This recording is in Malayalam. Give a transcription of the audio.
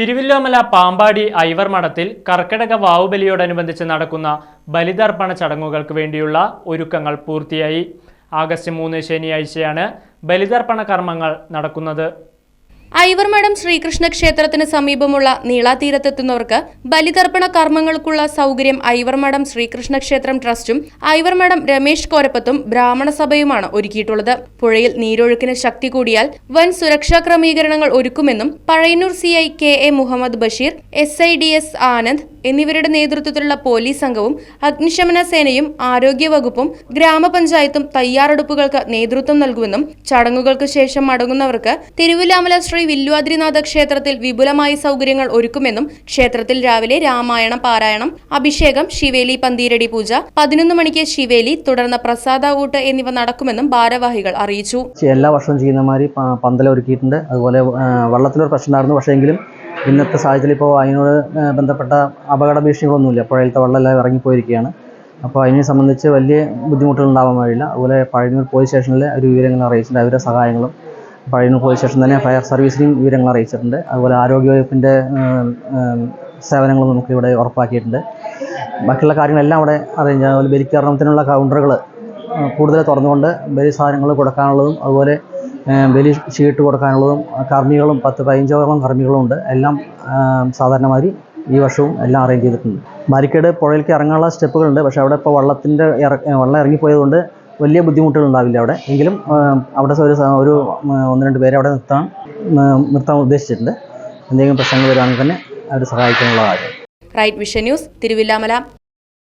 തിരുവില്ലോമല പാമ്പാടി ഐവർ മഠത്തിൽ കർക്കിടക വാവുബലിയോടനുബന്ധിച്ച് നടക്കുന്ന ബലിതർപ്പണ ചടങ്ങുകൾക്ക് വേണ്ടിയുള്ള ഒരുക്കങ്ങൾ പൂർത്തിയായി. ആഗസ്റ്റ് മൂന്ന് ശനിയാഴ്ചയാണ് ബലിതർപ്പണ കർമ്മങ്ങൾ നടക്കുന്നത്. ഐവർമഠം ശ്രീകൃഷ്ണ ക്ഷേത്രത്തിന് സമീപമുള്ള നീളാതീരത്തെത്തുന്നവർക്ക് ബലിതർപ്പണ കർമ്മങ്ങൾക്കുള്ള സൗകര്യം ഐവർമഠം ശ്രീകൃഷ്ണ ക്ഷേത്രം ട്രസ്റ്റും ഐവർമഠം രമേശ് കോരപ്പത്തും ബ്രാഹ്മണ സഭയുമാണ് ഒരുക്കിയിട്ടുള്ളത്. പുഴയിൽ നീരൊഴുക്കിന് ശക്തി കൂടിയാൽ വൻ സുരക്ഷാ ക്രമീകരണങ്ങൾ ഒരുക്കുമെന്നും Pazhayannur C I K A Muhammad Basheer S I D S Anand എന്നിവരുടെ നേതൃത്വത്തിലുള്ള പോലീസ് സംഘവും അഗ്നിശമന സേനയും ആരോഗ്യവകുപ്പും ഗ്രാമപഞ്ചായത്തും തയ്യാറെടുപ്പുകൾക്ക് നേതൃത്വം നൽകുമെന്നും ചടങ്ങുകൾക്ക് ശേഷം മടങ്ങുന്നവർക്ക് തിരുവിലാമല ശ്രീ വില്വാദ്രിനാഥ ക്ഷേത്രത്തിൽ വിപുലമായ സൗകര്യങ്ങൾ ഒരുക്കുമെന്നും ക്ഷേത്രത്തിൽ രാവിലെ രാമായണ പാരായണം അഭിഷേകം ശിവേലി പന്തീരടി പൂജ പതിനൊന്ന് മണിക്ക് ശിവേലി തുടർന്ന് പ്രസാദ എന്നിവ നടക്കുമെന്നും ഭാരവാഹികൾ അറിയിച്ചു. എല്ലാ വർഷവും ചെയ്യുന്ന മാതിരി പന്തലൊരുക്കിയിട്ടുണ്ട്. അതുപോലെ വള്ളത്തിലൊരു വെള്ളത്തിലൊരു പ്രശ്നം പക്ഷേ എങ്കിലും ഇന്നത്തെ സാഹചര്യത്തിൽ ഇപ്പോൾ അതിനോട് ബന്ധപ്പെട്ട അപകട ഭീഷണികളൊന്നുമില്ല പുഴയിലത്തെ വെള്ളമെല്ലാം ഇറങ്ങിപ്പോയിരിക്കുകയാണ്. അപ്പോൾ അതിനെ സംബന്ധിച്ച് വലിയ ബുദ്ധിമുട്ടുകൾ ഉണ്ടാവാൻ വഴിയില്ല അതുപോലെ പഴയൂർ പോലീസ് സ്റ്റേഷനിൽ ഒരു വിവരങ്ങൾ അറിയിച്ചിട്ടുണ്ട്. അവരുടെ സഹായങ്ങളും പഴയൂർ പോലീസ് സ്റ്റേഷൻ തന്നെ ഫയർ സർവീസിനെയും വിവരങ്ങൾ അറിയിച്ചിട്ടുണ്ട്. അതുപോലെ ആരോഗ്യവകുപ്പിന്റെ സേവനങ്ങളും നമുക്ക് ഇവിടെ ഉറപ്പാക്കിയിട്ടുണ്ട്. ബാക്കിയുള്ള കാര്യങ്ങളെല്ലാം അവിടെ അറേഞ്ച് അതുപോലെ ബലിക്കരണത്തിനുള്ള കൗണ്ടറുകൾ കൂടുതൽ തുറന്നുകൊണ്ട് ബലി സാധനങ്ങൾ കൊടുക്കാനുള്ളതും അതുപോലെ ബലി ഷീട്ട് കൊടുക്കാനുള്ളതും കർമ്മികളും പത്ത് പതിനഞ്ചോളം കർമ്മികളും ഉണ്ട്. എല്ലാം സാധാരണമാതിരി സാധാരണ മാതിരി ഈ വർഷവും എല്ലാം അറേഞ്ച് ചെയ്തിട്ടുണ്ട്. ബാരിക്കേഡ് പുഴയിലേക്ക് ഇറങ്ങാനുള്ള സ്റ്റെപ്പുകളുണ്ട്. പക്ഷേ അവിടെ ഇപ്പോൾ വള്ളത്തിന്റെ ഇറ വെള്ളം ഇറങ്ങിപ്പോയതുകൊണ്ട് വലിയ ബുദ്ധിമുട്ടുകൾ ഉണ്ടാവില്ല അവിടെ. എങ്കിലും അവിടെ ഒരു ഒരു ഒന്ന് രണ്ട് പേരെ അവിടെ നിർത്താൻ നിർത്താൻ ഉദ്ദേശിച്ചിട്ടുണ്ട്. എന്തെങ്കിലും പ്രശ്നങ്ങൾ വരുവാണെങ്കിൽ തന്നെ അവർ സഹായിക്കാനുള്ള കാര്യം. Right vision news Thiruvilwamala